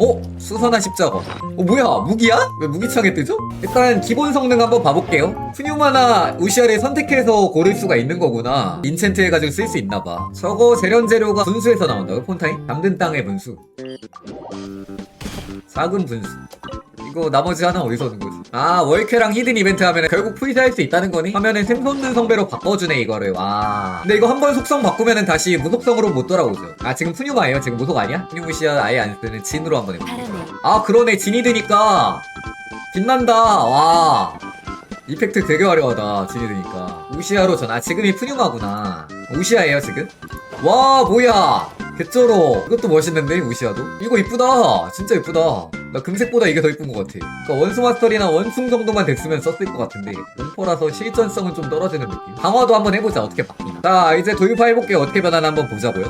어? 수선화 십자가. 어, 뭐야? 무기야? 왜 무기창에 뜨죠? 일단 기본 성능 한번 봐볼게요. 푸뉴마나 우시아를 선택해서 고를 수가 있는 거구나. 인챈트 해가지고 쓸 수 있나봐. 저거 재련 재료가 분수에서 나온다고? 폰타임? 잠든 땅의 분수. 작은 분수. 이거 나머지 하나 어디서 얻은 거지? 아 월쾌랑 히든 이벤트 하면 결국 프리즈할 수 있다는 거니? 하면은 샘솟는 성배로 바꿔주네 이거를. 와. 근데 이거 한 번 속성 바꾸면은 다시 무속성으로 못 돌아오죠. 아 지금 푸뉴마예요? 지금 무속 아니야? 푸뉴무시아 아예 안 쓰는 진으로 한번 해볼게 바람에. 아 그러네. 진이 드니까. 빛난다. 와. 이펙트 되게 화려하다 진이 드니까. 우시아로 전아 지금이 푸뉴마구나. 우시아예요 지금? 와 뭐야. 개쩔어. 이것도 멋있는데 우시아도? 이거 이쁘다. 진짜 이쁘다 나 금색보다 이게 더 이쁜 것 같아. 그러니까 원수 마스터리나 원숭 정도만 됐으면 썼을 것 같은데 공포라서 실전성은 좀 떨어지는 느낌. 강화도 한번 해보자 어떻게 바뀌나. 자 이제 도입해볼게요 어떻게 변하나 한번 보자고요.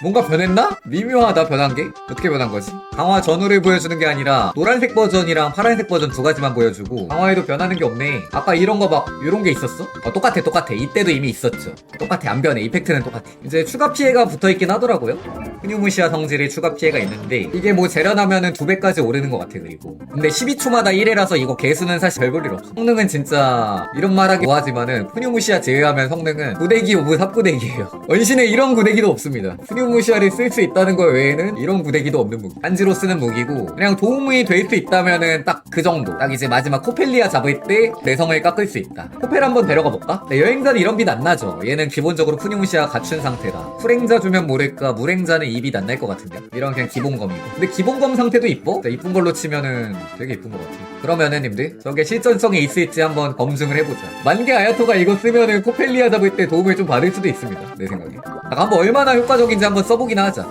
뭔가 변했나? 미묘하다 변한 게. 어떻게 변한 거지? 강화 전후를 보여주는 게 아니라 노란색 버전이랑 파란색 버전 두 가지만 보여주고 강화에도 변하는 게 없네. 아까 이런 거 막 이런 게 있었어? 어, 똑같아 똑같아. 이때도 이미 있었죠. 똑같아 안 변해. 이펙트는 똑같아. 이제 추가 피해가 붙어있긴 하더라고요 흐뉴무시아 성질의 추가 피해가 있는데 이게 뭐 재련하면은 두 배까지 오르는 것 같아 그리고 근데 12초마다 1회라서 이거 개수는 사실 별 볼일 없어. 성능은 진짜 이런 말하기 뭐하지만은 흐뉴무시아 제외하면 성능은 구대기 오브 삽구대기예요. 원신에 이런 구대기도 없습니다. 흐뉴무시아를 쓸 수 있다는 거 외에는 이런 구대기도 없는 무기. 한지로 쓰는 무기고 그냥 도움이 될 수 있다면은 딱 그 정도. 딱 이제 마지막 코펠리아 잡을 때 내성을 깎을 수 있다. 코펠 한번 데려가 볼까? 네, 여행자는 이런 빛 안 나죠. 얘는 기본적으로 푸뉴무시아 갖춘 상태라 풀행자 주면 모를까 물행자는 입이 안날것 같은데? 이런 그냥 기본검이고. 근데 기본검 상태도 이뻐? 자, 이쁜 걸로 치면은 되게 이쁜 것 같아. 그러면은 님들 저게 실전성이 있을지 한번 검증을 해보자. 만개 아야토가 이거 쓰면은 코펠리아 잡을 때 도움을 좀 받을 수도 있습니다. 내 생각에. 아, 한번 얼마나 효과적인지 한번 써보긴 하자.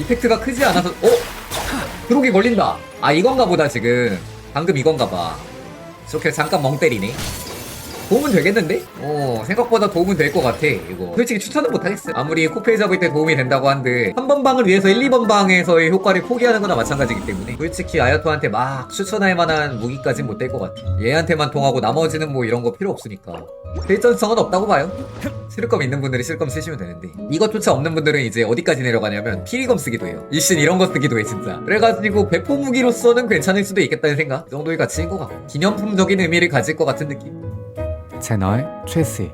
이펙트가 크지 않아서 어? 드록이 걸린다. 아 이건가 보다 지금. 방금 이건가 봐. 저렇게 잠깐 멍 때리네 도움은 되겠는데? 어 생각보다 도움은 될 것 같아 이거. 솔직히 추천은 못하겠어. 아무리 코페 잡을 때 도움이 된다고 한들 3번 방을 위해서 1, 2번 방에서의 효과를 포기하는 거나 마찬가지기 때문에 솔직히 아야토한테 막 추천할 만한 무기까진 못 될 것 같아. 얘한테만 통하고 나머지는 뭐 이런 거 필요 없으니까. 실전성은 없다고 봐요. 실검 있는 분들이 실검 쓰시면 되는데. 이것조차 없는 분들은 이제 어디까지 내려가냐면 피리검 쓰기도 해요. 일신 이런 거 쓰기도 해 진짜. 그래가지고 배포 무기로서는 괜찮을 수도 있겠다는 생각? 이 정도의 가치인 것 같고. 기념품적인 의미를 가질 것 같은 느낌 채널 최씨